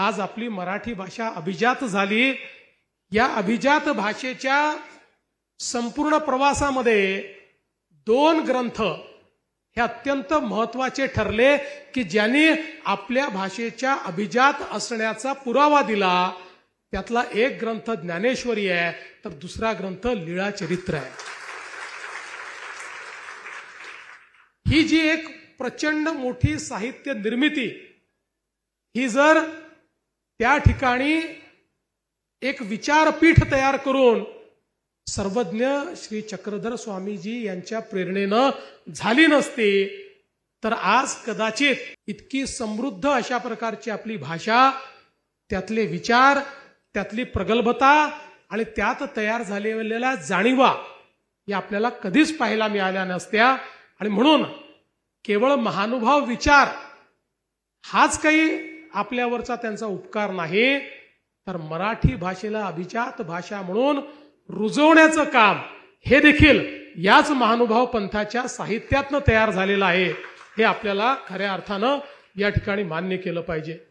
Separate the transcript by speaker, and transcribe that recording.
Speaker 1: आज आपली मराठी भाषा अभिजात झाली. या अभिजात भाषेच्या संपूर्ण प्रवासामध्ये दोन ग्रंथ हे अत्यंत महत्त्वाचे ठरले की ज्यांनी आपल्या भाषेच्या अभिजात असण्याचा पुरावा दिला. त्यातला एक ग्रंथ ज्ञानेश्वरी आहे तर दुसरा ग्रंथ लीळा चरित्र आहे. ही जी एक प्रचंड मोठी साहित्य निर्मिती ही जर त्या ठिकाणी एक विचारपीठ तयार करून सर्वज्ञ श्री चक्रधर स्वामीजी यांच्या प्रेरणेनं झाली नसती तर आज कदाचित इतकी समृद्ध अशा प्रकारची आपली भाषा त्यातले विचार त्यातली प्रगल्भता आणि त्यात तयार झालेल्या जाणीवा या आपल्याला कधीच पाहायला मिळाल्या नसत्या. आणि म्हणून केवळ महानुभाव विचार हाच काही आपल्यावरचा त्यांचा उपकार नाही तर मराठी भाषेला अभिजात भाषा म्हणून रुजवण्याचं काम हे देखील याच महानुभाव पंथाच्या साहित्यातनं तयार झालेलं आहे. हे आपल्याला खऱ्या अर्थानं या ठिकाणी मान्य केलं पाहिजे.